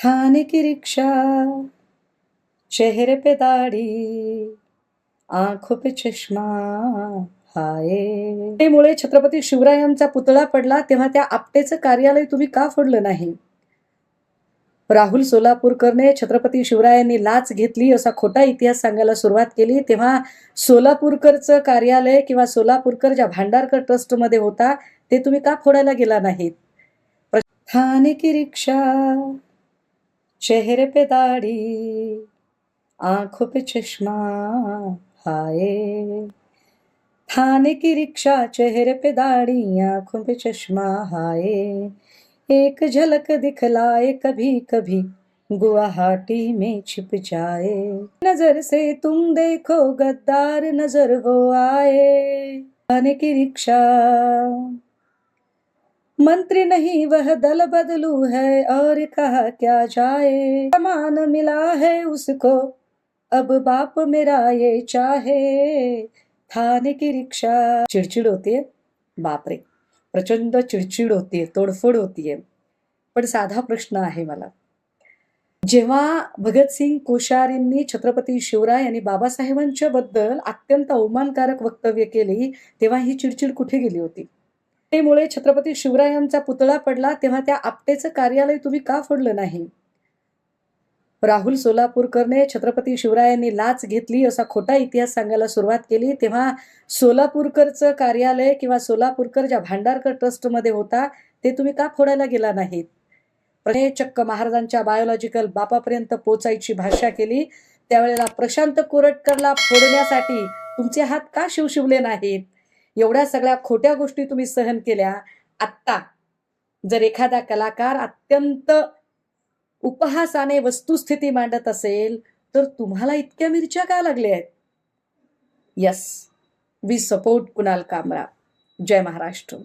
खाने की रिक्शा चेहरे पे दाढ़ी आंखों पे चष्मा हाय. मुळे छत्रपती शिवरायांचा पुतळा पडला तेव्हा त्या आपटेचं कार्यालय तुम्ही का फोडलं नाही? राहुल सोलापूरकरने छत्रपती शिवरायांनी लाच घेतली असा खोटा इतिहास सांगायला सुरुवात केली. तेव्हा सोलापूरकरचं कार्यालय किंवा सोलापूरकर ज्या भांडारकर ट्रस्टमध्ये होता ते तुम्ही का फोडायला गेला नाहीत? प्र- की रिक्षा चेहरे पे दाढ़ी, आँखों पे चश्मा, हाय। थाने की रिक्शा, चेहरे पे दाढ़ी, आँखों पे चश्मा, हाय। एक झलक दिखलाए कभी कभी गुवाहाटी में छिप जाए। नज़र से तुम देखो, गद्दार नज़र वो आए। थाने की रिक्शा मंत्री नहीं वह दल बदलू है और कहा क्या जाए। समान मिला है उसको अब बाप मेरा ये चाहे। थाने की रिक्शा। चिडचिड होतीये बापरे प्रचंड चिडचिड होतीये तोडफोड होतीये पण साधा प्रश्न आहे मला। जेव्हा भगतसिंग कोश्यारींनी छत्रपती शिवराय आणि बाबासाहेबांच्या बद्दल अत्यंत अवमानकारक वक्तव्य केली तेव्हा ही चिडचिड कुठे गेली होती? आपटेमुळे छत्रपती शिवरायांचा पुतळा पडला तेव्हा त्या आपटेचं कार्यालय तुम्ही का फोडलं नाही? राहुल सोलापूरकरने छत्रपती शिवरायांनी लाच घेतली असा खोटा इतिहास सांगायला सुरुवात केली तेव्हा सोलापूरकरचं कार्यालय किंवा सोलापूरकर ज्या भांडारकर ट्रस्टमध्ये होता ते तुम्ही का फोडायला गेला नाहीत? प्रणय चक्क महाराजांच्या बायोलॉजिकल बापापर्यंत पोचायची भाषा केली त्यावेळेला प्रशांत कोरटकरला फोडण्यासाठी तुमचे हात का शिवशिवले नाहीत? एवढ्या सगळ्या खोट्या गोष्टी तुम्ही सहन केल्या आत्ता जर एखादा कलाकार अत्यंत उपहासाने वस्तुस्थिती मांडत असेल तर तुम्हाला इतक्या मिरच्या का लागल्या आहेत? Yes we support Kunal Kamra. Jai Maharashtra.